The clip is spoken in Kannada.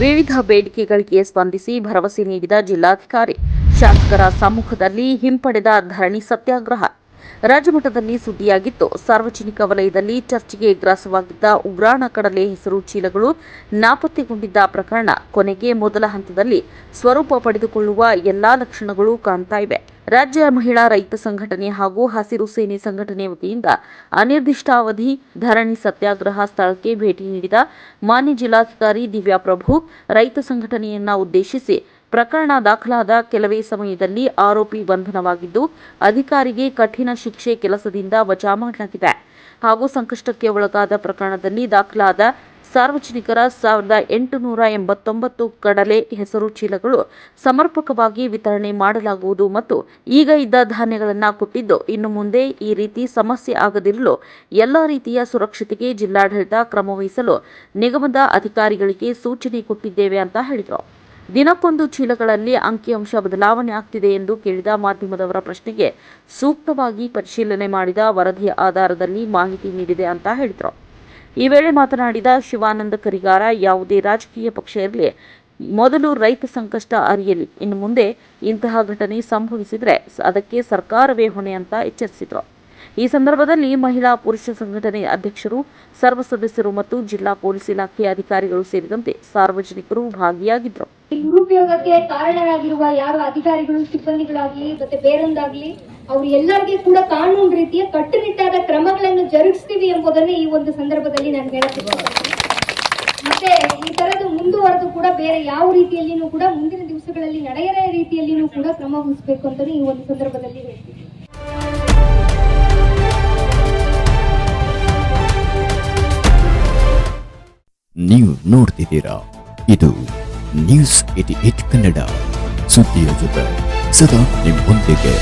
ವಿವಿಧ ಬೇಡಿಕೆಗಳಿಗೆ ಸ್ಪಂದಿಸಿ ಭರವಸೆ ನೀಡಿದ ಜಿಲ್ಲಾಧಿಕಾರಿ, ಶಾಸಕರ ಸಮ್ಮುಖದಲ್ಲಿ ಹಿಂಪಡೆದ ಧರಣಿ ಸತ್ಯಾಗ್ರಹ. ರಾಜ್ಯಮಟ್ಟದಲ್ಲಿ ಸುದ್ದಿಯಾಗಿತ್ತು. ಸಾರ್ವಜನಿಕ ವಲಯದಲ್ಲಿ ಚರ್ಚೆಗೆ ಗ್ರಾಸವಾಗಿದ್ದ ಉಗ್ರಾಣ ಕಡಲೆ ಹೆಸರು ಚೀಲಗಳು ನಾಪತ್ತೆಗೊಂಡಿದ್ದ ಪ್ರಕರಣ. ಕೊನೆಗೆ ಮೊದಲ ಹಂತದಲ್ಲಿ ಸ್ವರೂಪ ಪಡೆದುಕೊಳ್ಳುವ ಎಲ್ಲಾ ಲಕ್ಷಣಗಳು ಕಾಣ್ತಾ ಇವೆ. ರಾಜ್ಯ ಮಹಿಳಾ ರೈತ ಸಂಘಟನೆ ಹಾಗೂ ಹಸಿರು ಸೇನೆ ಸಂಘಟನೆ ವತಿಯಿಂದ ಅನಿರ್ದಿಷ್ಟಾವಧಿ ಧರಣಿ ಸತ್ಯಾಗ್ರಹ ಸ್ಥಳಕ್ಕೆ ಭೇಟಿ ನೀಡಿದ ಮಾನ್ಯ ಜಿಲ್ಲಾಧಿಕಾರಿ ದಿವ್ಯಾ ಪ್ರಭು, ರೈತ ಸಂಘಟನೆಯನ್ನ ಉದ್ದೇಶಿಸಿ ಪ್ರಕರಣ ದಾಖಲಾದ ಕೆಲವೇ ಸಮಯದಲ್ಲಿ ಆರೋಪಿ ಬಂಧನವಾಗಿದ್ದು, ಅಧಿಕಾರಿಗೆ ಕಠಿಣ ಶಿಕ್ಷೆ ಕೆಲಸದಿಂದ ವಜಾ ಮಾಡಲಾಗಿದೆ ಹಾಗೂ ಸಂಕಷ್ಟಕ್ಕೆ ಒಳಗಾದ ಪ್ರಕರಣದಲ್ಲಿ ದಾಖಲಾದ ಸಾರ್ವಜನಿಕರ ಸಾವಿರದ ಎಂಟುನೂರ ಎಂಬತ್ತೊಂಬತ್ತು ಕಡಲೆ ಹೆಸರು ಚೀಲಗಳು ಸಮರ್ಪಕವಾಗಿ ವಿತರಣೆ ಮಾಡಲಾಗುವುದು ಮತ್ತು ಈಗ ಇದ್ದ ಧಾನ್ಯಗಳನ್ನು ಕೊಟ್ಟಿದ್ದು ಇನ್ನು ಮುಂದೆ ಈ ರೀತಿ ಸಮಸ್ಯೆ ಆಗದಿರಲು ಎಲ್ಲ ರೀತಿಯ ಸುರಕ್ಷತೆಗೆ ಜಿಲ್ಲಾಡಳಿತ ಕ್ರಮವಹಿಸಲು ನಿಗಮದ ಅಧಿಕಾರಿಗಳಿಗೆ ಸೂಚನೆ ಕೊಟ್ಟಿದ್ದೇವೆ ಅಂತ ಹೇಳಿದರು. ದಿನಕ್ಕೊಂದು ಚೀಲಗಳಲ್ಲಿ ಅಂಕಿಅಂಶ ಬದಲಾವಣೆ ಆಗ್ತಿದೆ ಎಂದು ಕೇಳಿದ ಮಾಧ್ಯಮದವರ ಪ್ರಶ್ನೆಗೆ ಸೂಕ್ತವಾಗಿ ಪರಿಶೀಲನೆ ಮಾಡಿದ ವರದಿಯ ಆಧಾರದಲ್ಲಿ ಮಾಹಿತಿ ನೀಡಿದೆ ಅಂತ ಹೇಳಿದರು. ಈ ವೇಳೆ ಮಾತನಾಡಿದ ಶಿವಾನಂದ ಕರಿಗಾರ, ಯಾವುದೇ ರಾಜಕೀಯ ಪಕ್ಷ ಇರಲಿ, ಮೊದಲು ರೈತ ಸಂಕಷ್ಟ ಅರಿಯಲಿ. ಇನ್ನು ಮುಂದೆ ಇಂತಹ ಘಟನೆ ಸಂಭವಿಸಿದರೆ ಅದಕ್ಕೆ ಸರ್ಕಾರವೇ ಹೊಣೆ ಅಂತ ಎಚ್ಚರಿಸಿದರು. ಈ ಸಂದರ್ಭದಲ್ಲಿ ಮಹಿಳಾ ಪುರುಷ ಸಂಘಟನೆ ಅಧ್ಯಕ್ಷರು, ಸರ್ವ ಸದಸ್ಯರು ಮತ್ತು ಜಿಲ್ಲಾ ಪೊಲೀಸ್ ಇಲಾಖೆ ಅಧಿಕಾರಿಗಳು ಸೇರಿದಂತೆ ಸಾರ್ವಜನಿಕರು ಭಾಗಿಯಾಗಿದ್ದರು ದುರುಪಯೋಗಕ್ಕೆ ಕಾರಣರಾಗಿರುವ ಯಾರು ಅಧಿಕಾರಿಗಳು, ಸಿಬ್ಬಂದಿಗಳಾಗ್ಲಿ, ಮತ್ತೆ ಬೇರೊಂದಾಗ್ಲಿ, ಅವ್ರು ಎಲ್ಲರಿಗೆ ಕೂಡ ಕಾನೂನು ರೀತಿಯ ಕಟ್ಟುನಿಟ್ಟಾದ ಕ್ರಮಗಳನ್ನು ಜರುಗಿಸ್ತೀವಿ ಎಂಬುದನ್ನು ಈ ಒಂದು ಸಂದರ್ಭದಲ್ಲಿ ನಾನು ಹೇಳಕ್ಕೆ ಮತ್ತೆ ಈ ತರದ್ದು ಮುಂದುವರೆದು ಕೂಡ ಬೇರೆ ಯಾವ ರೀತಿಯಲ್ಲಿನೂ ಕೂಡ ಮುಂದಿನ ದಿವಸಗಳಲ್ಲಿ ನಡೆಯದ ರೀತಿಯಲ್ಲಿನೂ ಕೂಡ ಕ್ರಮ ವಹಿಸಬೇಕು ಅಂತಾನೆ ಈ ಒಂದು ಸಂದರ್ಭದಲ್ಲಿ ಹೇಳ್ತೀನಿ. ನೀವು ನೋಡ್ತಿದ್ದೀರಾ? ಇದು ನ್ಯೂಸ್ ಏಟಿ ಏಟ್ ಕನ್ನಡ. ಸುದ್ದಿಯ ಜೊತೆ ಸದಾ ನಿಮ್ಮೊಂದಿಗೆ.